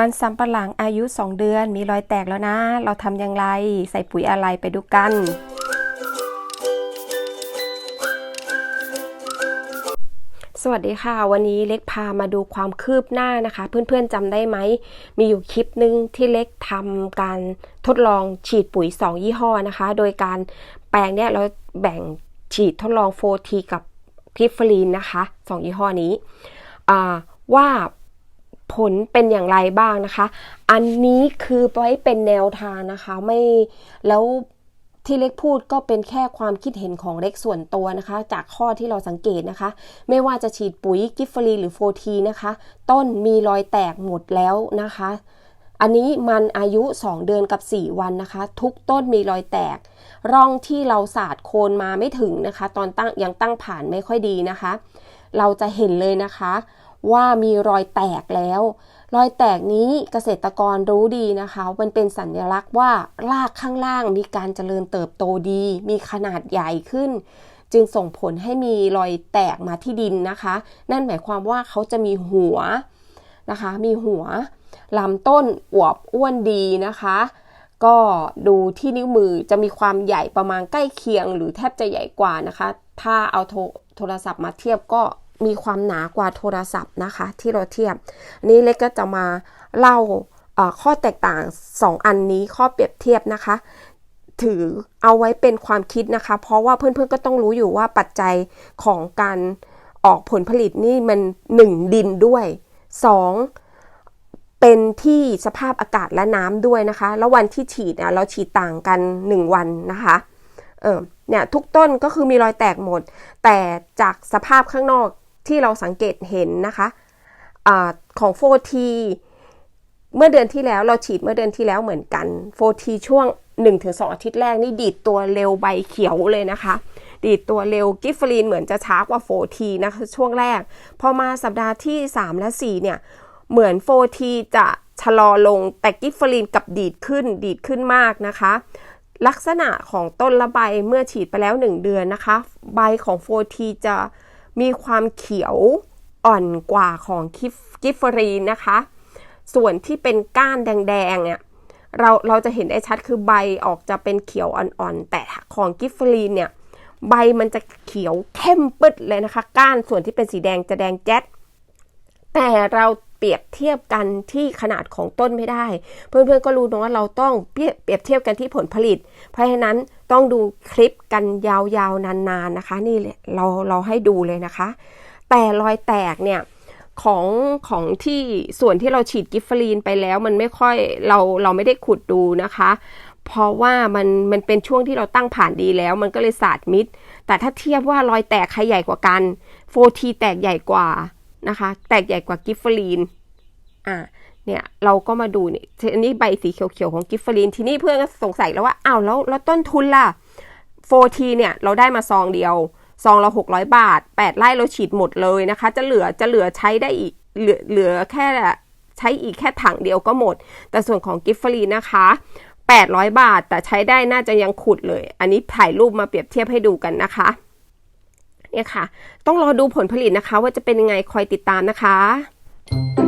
มันสำปะหลังอายุ 2 เดือนมีรอยแตกแล้วนะ เราทำอย่างไร ใส่ปุ๋ยอะไรไปดูกัน สวัสดีค่ะ วันนี้เล็กพามาดูความคืบหน้านะคะ เพื่อนๆจำได้ไหม มีอยู่คลิปหนึ่งที่เล็กทำการทดลองฉีดปุ๋ย 2 ยี่ห้อนะคะ โดยการแปลงเนี่ยเราแบ่งฉีดทดลอง 4T กับคลิฟฟลีนนะคะ 2 ยี่ห้อนี้ว่า ผลเป็นอย่างไรบ้างนะคะ อันนี้คือไว้เป็นแนวทางนะคะ ไม่แล้วที่เล็กพูดก็เป็นแค่ความคิดเห็นของเล็กส่วนตัวนะคะ จากข้อที่เราสังเกตนะคะ ไม่ว่าจะฉีดปุ๋ยกิฟฟรีหรือโฟทีนะคะ ต้นมีรอยแตกหมดแล้วนะคะ อันนี้มันอายุ 2 เดือนกับ 4 วันนะคะ ทุกต้นมีรอยแตก ร่องที่เราสาดโคนมาไม่ถึงนะคะ ตอนตั้งยังตั้งผ่านไม่ค่อยดีนะคะ เราจะเห็นเลยนะคะ ว่ามีรอยแตกแล้ว รอยแตกนี้เกษตรกรรู้ดีนะคะ มันเป็นสัญลักษณ์ว่ารากข้างล่างมีการเจริญเติบโตดี มีขนาดใหญ่ขึ้น จึงส่งผลให้มีรอยแตกมาที่ดินนะคะ นั่นหมายความว่าเขาจะมีหัวนะคะ มีหัวลำต้นอวบอ้วนดีนะคะก็ดูที่นิ้วมือจะมีความใหญ่ประมาณใกล้เคียง หรือแทบจะใหญ่กว่านะคะ ถ้าเอาโทรศัพท์มาเทียบก็ มีความหนากว่าโทรศัพท์นะคะ ที่เราเทียบ นี้เล็กก็จะมาเล่าข้อแตกต่าง 2 อันนี้ข้อเปรียบเทียบนะคะ ถือเอาไว้เป็นความคิดนะคะ เพราะว่าเพื่อนๆก็ต้องรู้อยู่ว่าปัจจัยของการออกผลผลิตนี่มัน 1 ดินด้วย 2 เป็นที่สภาพอากาศและน้ำด้วยนะคะ แล้ววันที่ฉีดเนี่ยเราฉีดต่างกัน 1 วันนะคะเออเนี่ยทุกต้นก็คือมีรอยแตกหมด แต่จากสภาพข้างนอก ที่เราสังเกตเห็นนะคะอาของโฟทีเมื่อเดือนที่แล้วเราฉีดเมื่อเดือนที่แล้วเหมือนกันโฟทีช่วง 1-2 อาทิตย์แรกนี่ดีดตัวเร็วใบเขียวเลยนะคะดีดตัวเร็วกิฟฟรีนเหมือนจะช้ากว่าโฟทีนะคะช่วงแรก พอมาสัปดาห์ที่ 3 และ 4 เนี่ย เหมือนโฟทีจะชะลอลงแต่กิฟฟรีนกับดีดขึ้นดีดขึ้นมากนะคะ ลักษณะของต้นละใบเมื่อฉีดไปแล้ว 1 เดือนนะคะ ใบของโฟทีจะ มีความเขียวอ่อนกว่าของกิฟกิฟรีนนะคะ ส่วนที่เป็นก้านแดงๆเนี่ยเราเราจะเห็นได้ชัดคือใบออกจะเป็นเขียวอ่อนๆ แต่ของกิฟฟรีนเนี่ยใบมันจะเขียวเข้มปึ๊ดเลยนะคะ ก้านส่วนที่เป็นสีแดงจะแดงแจ๊ดแต่เรา เปรียบเทียบกันที่ขนาดของต้นไม่ได้ เพื่อนๆก็รู้นะว่าเราต้องเปรียบเปรียบเทียบกันที่ผลผลิต เพราะฉะนั้นต้องดูคลิปกันยาวๆนานๆนะคะ นี่เราเราให้ดูเลยนะคะ แต่รอยแตกเนี่ยของของที่ส่วนที่เราฉีดกิฟฟรีนไปแล้วมันไม่ค่อยเราเราไม่ได้ขุดดูนะคะ เพราะว่ามันมันเป็นช่วงที่เราตั้งผ่านดีแล้ว มันก็เลยสาดมิด แต่ถ้าเทียบว่ารอยแตกใครใหญ่กว่ากันโฟทีแตกใหญ่กว่า นะคะ แตกใหญ่กว่ากิฟฟรีนอะเนี่ยเราก็มาดูเนี่อันนี้ใบสีเขียวๆของกิฟฟรีนทีนี้เพื่อนก็สงสัยแล้วว่าอ้าวแล้วแล้วต้นทุนล่ะโฟทีเนี่ยเราได้มาซองเดียวซองละหกร้อยบาทแปดไร่เราฉีดหมดเลยนะคะ จะเหลือจะเหลือใช้ได้อีกเหลือเหลือแค่ใช้อีกแค่ถังเดียวก็หมด แต่ส่วนของกิฟฟรีนนะคะ800 บาท แต่ใช้ได้น่าจะยังขุดเลย อันนี้ถ่ายรูปมาเปรียบเทียบให้ดูกันนะคะ เนี่ยค่ะ ต้องรอดูผลผลิตนะคะ ว่าจะเป็นยังไงคอยติดตามนะคะ